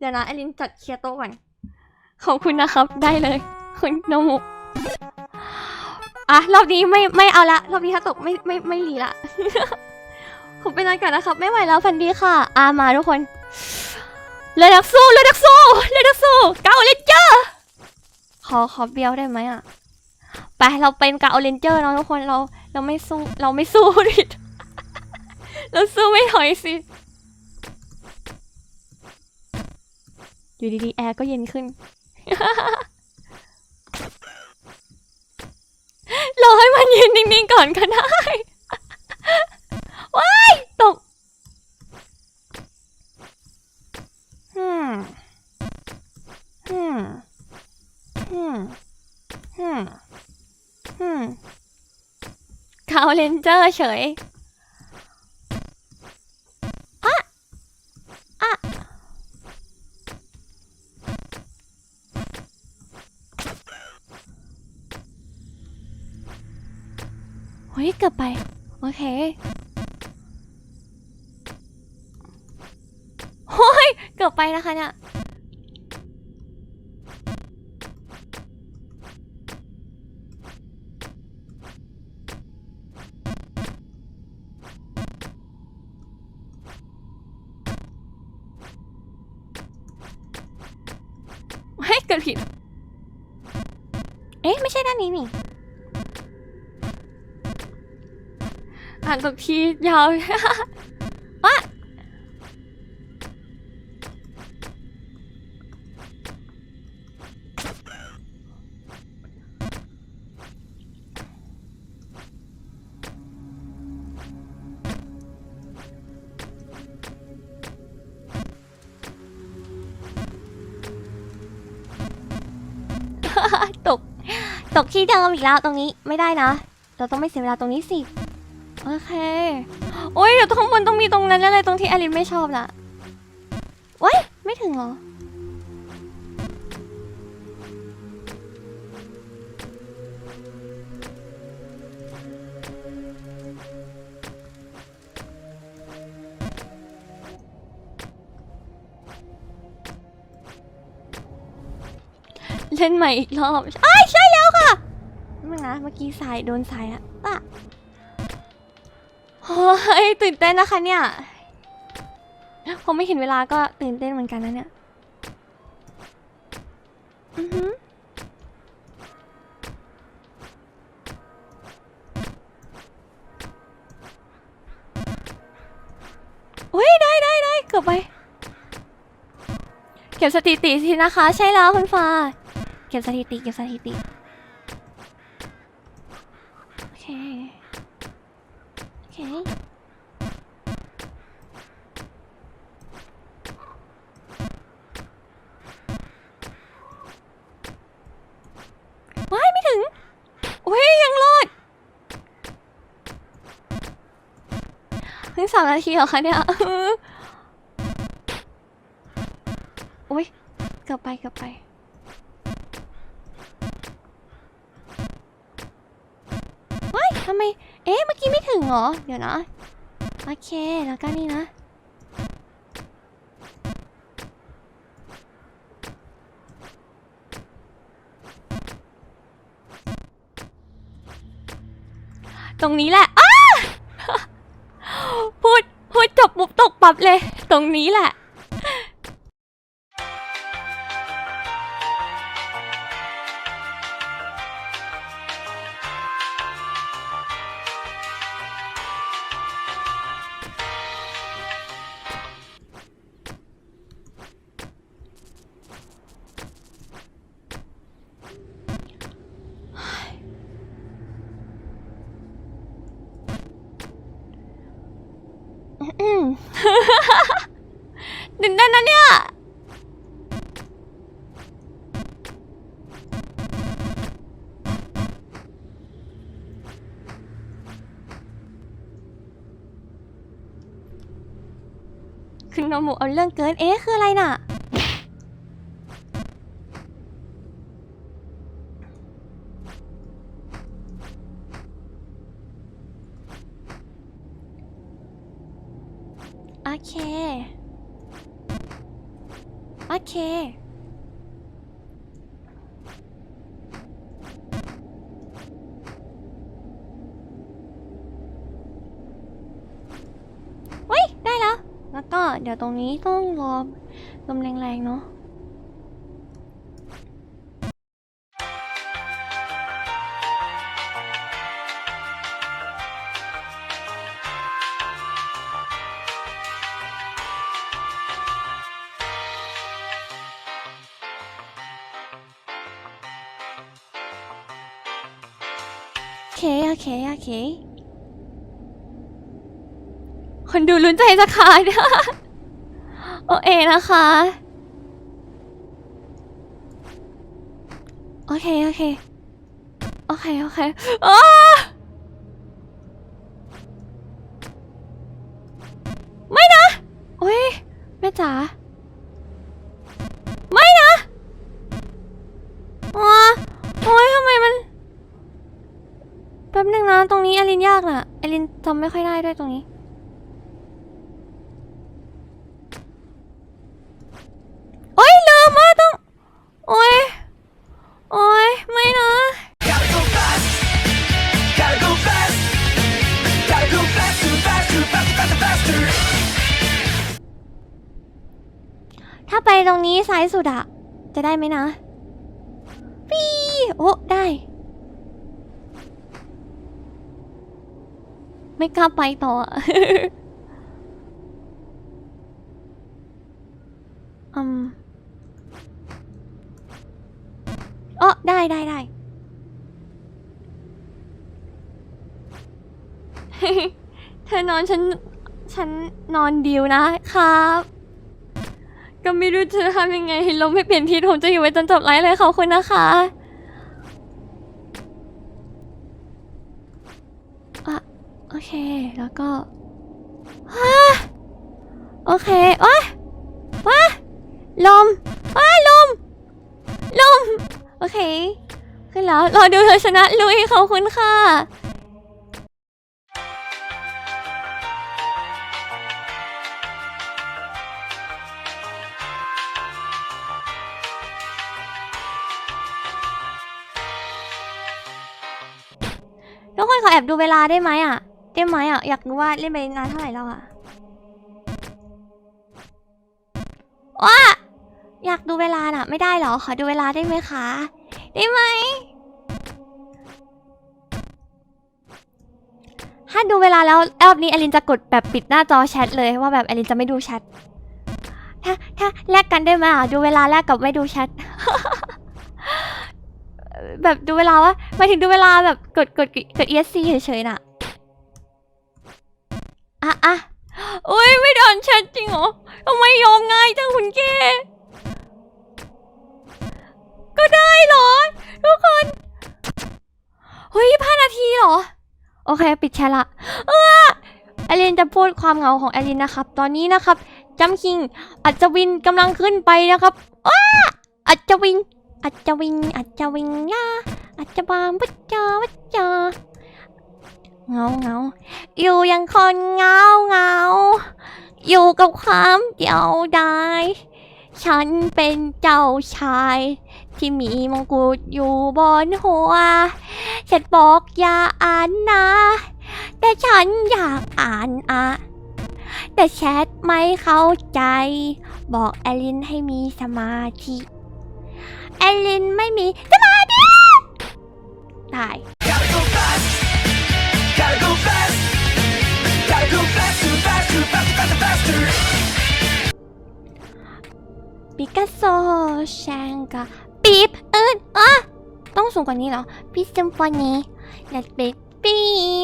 เดี๋ยวนะไอรินจัดเคลียร์โต๊ะก่อนขอบคุณนะครับ ได้เลย คุณโนมุอะรอบนี้ไม่ไม่เอาละรอบนี้ถ้าตกไม่ไม่ไม่รีละผมไปนอนก่อนนะครับ ไม่ไหวแล้วพันดีค่ะ อามาทุกคนเลยนักสู้เลยนักสู้เลยนักสู้เกาเลนเจอร์ขอขอเบียวได้ไหมอะไปเราเป็นเกาเลนเจอร์เนาะทุกคนเรา เราไม่สู้เราไม่สู้ดิเราสู้ไม่ถอยสิ อยู่ดีๆ แอร์ก็เย็นขึ้น รอให้มันเย็นนิ่งๆก่อนก็ได้ ว้ายตกฮึมฮึมฮึมฮึมฮึมคาวเลนเจอร์เฉย เฮ้ยเกือบไป โอเคโอ้ยเกือบไปนะคะเนี่ยเฮ้ยเกิดผิด เอ๊ะ ไม่ใช่ด้านนี้นี่ อ่านตกทียาววะตก ตกที่เดิมอีกแล้วตรงนี้ไม่ได้นะ เราต้องไม่เสียเวลาตรงนี้สิ โอเค โอ้ยเดี๋ยวข้างบนต้องมีตรงนั้นอะไรตรงที่อลินไม่ชอบนะโอ้ยไม่ถึงเหรอ เล่นใหม่อีกรอบอ้ายใช่แล้วค่ะมึงนะ เมื่อกี้สายโดนสายอะ้ยตื่นเต้นนะคะเนี่ยผมไม่เห็นเวลาก็ตื่นเต้นเหมือนกันนะเนี่ยอือหืออุ้ยได้ได้ได้เกือบไป เก็บสถิติสินะคะ ใช่แล้วคุณฟ้า เก็บสถิติ เก็บสถิติ โอเค โอเค ว้ายไม่ถึงโอ้ยยังรอดเพิ่ง สามนาทีเหรอคะเนี่ยโอ้ยเกือบไปเกือบไป ว้ายทำไม เอ๊ะ เมื่อกี้ไม่ถึงเหรอ เดี๋ยวนะ โอเค แล้วก็นี่นะตรงนี้แหละ อ้า พูด พูดจบ ปั๊บเลย ตรงนี้แหละ ตื่นเต้นนะเนี่ยคือโนมุเอาเรื่องเกินเอ๊ะคืออะไรน่ะ โอ เค เฮ้ย ได้แล้ว แล้วก็เดี๋ยวตรงนี้ต้องรอลมแรงๆเนาะ โอเค โอเค คนดูลุ้นใจจะขาดโอเอนะคะ โอเค โอเค โอเค โอเคอ้า ป๊บนึงนะตรงนี้อลินยากน่ะอลินจำไม่ค่อยได้ด้วยตรงนี้ โอ๊ยลืมว่าต้อง โอ๊ยโอ๊ยไม่นะ Gotta go fast. Gotta go fast. Gotta go faster, faster, faster, faster, faster. ถ้าไปตรงนี้ซ้ายสุดอะจะได้ไหมนะปีโอ้ได้ ไม่กล้าไปต่ออะอืมอ๋อได้ได้ได้ เธอนอนฉัน ฉันนอนดิวนะครับ ก็ไม่รู้จะทำยังไงลมไม่เปลี่ยนทิศผมจะอยู่ไว้จนจบไลฟ์เลยขอบคุณนะคะ โอเค แล้วก็ฮ่าโอเคว้าว้าลมว้าลม ลม โอเค ขึ้นแล้ว รอดูเธอชนะลุยขอบคุณค่ะทุกคนขอแอบดูเวลาได้ไหมอะ ได้ไหมอะอยากรู้ว่าเล่นไปนานเท่าไหร่แล้วอะว้าอยากดูเวลาน่ะ ไม่ได้เหรอขอดูเวลาได้ไหมคะ ได้ไหมถ้าดูเวลาแล้วรอบนี้อลินจะกดแบบปิดหน้าจอแชทเลยว่าแบบอลินจะไม่ดูแชทถ้าถ้าแลกกันได้ไหมอะดูเวลาแลกกับไม่ดูแชทแบบดูเวลาว่าหมายถึงดูเวลาแบบกดกดกด ESC เฉยๆน่ะ อะอะโอ้ยไม่โดนแชทจริงเหรอทำไมยอมง่ายจังคุณเกก็ได้เหรอ ทุกคนเฮ้ยห้านาทีเหรอ โอเค ปิดแชทละเออแอลินจะพูดความเหงาของแอลินนะครับ ตอนนี้นะครับจัมคิงอัจวินกำลังขึ้นไปนะครับอ้าอัจวินอัจจวิงอัจจวิงยาอัจจะบามวัจจาวัจจา เงาเงาอยู่อยังคนเงาเงาอยู่กับความเดียวดายฉันเป็นเจ้าชาย ที่มีมงกุฎอยู่บนหัว ฉันบอกอย่าอ่านนะ แต่ฉันอยากอ่านอะแต่แชทไม่เข้าใจ บอกแอลินให้มีสมาธิ แอลลินไม่มีสมาธิ ตาย ปิกัสโซแชงกาปีบเอิอะต้องสูงกว่านี้เหรอพิซิมโฟนีเลตเบปี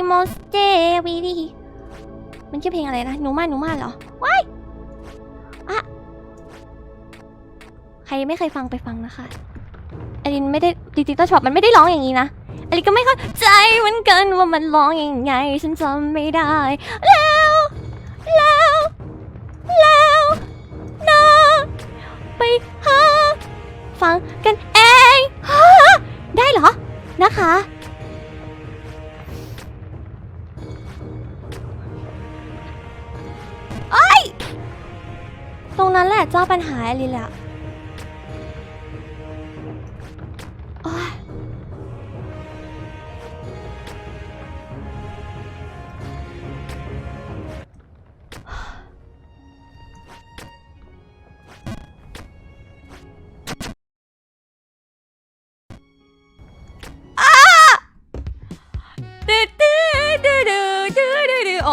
โมสเตวีดีมันชื่อเพลงอะไรนะหนูมาหนูมาเหรอว้ายอะใครไม่เคยฟังไปฟังนะคะอลินไม่ได้จริงๆต้นฉบับมันไม่ได้ร้องอย่างนี้นะ อลินก็ไม่เข้าใจเหมือนกันว่ามันร้องยังไง ฉันจำไม่ได้ แล้ว แล้ว แล้วนะไปหาฟังกันเองได้เหรอ นะคะเอ้ยตรงนั้นแหละเจ้าปัญหาอลินแหละ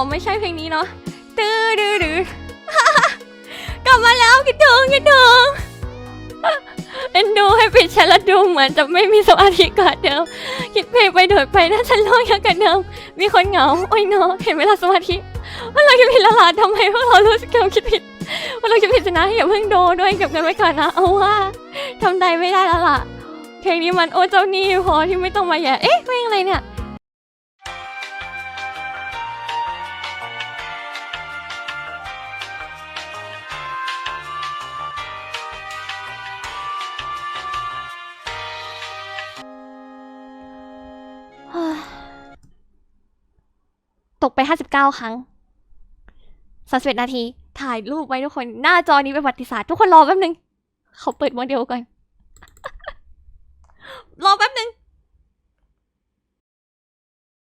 ไม่ใช่เพลงนี้เนาะตื้อดื้อดื้อกลับมาแล้วคิดถึงคิดถึงเอ็นดูให้ปิดแชทแล้วดูเหมือนจะไม่มีสมาธิกว่าเดิมคิดเพลงไปเถิดไปน่าจะร้องยอะกันเดิมมีคนเหงาโอ้ยเนาะเห็นเวลาสมาธิว่าเราคิดผิดละล่ะทำไมพวกเรารู้สึกเราคิดผิดว่าเราคิดผิดชนะอย่าเพิ่งโดด้วยเก็บกันไว้ก่อนนะเอาว่าทำใจไม่ได้แล้วล่ะเพลงนี้มันโอ้เจ้านี่พอที่ไม่ต้องมาแย่เอ๊ะเพลงอะไรเนี่ย ตกไป 59 ครั้ง31นาที ถ่ายรูปไว้ทุกคน หน้าจอนี้เป็นประวัติศาสตร์ ทุกคนรอแป๊บนึง เขาเปิดโมเดลก่อน รอแป๊บนึง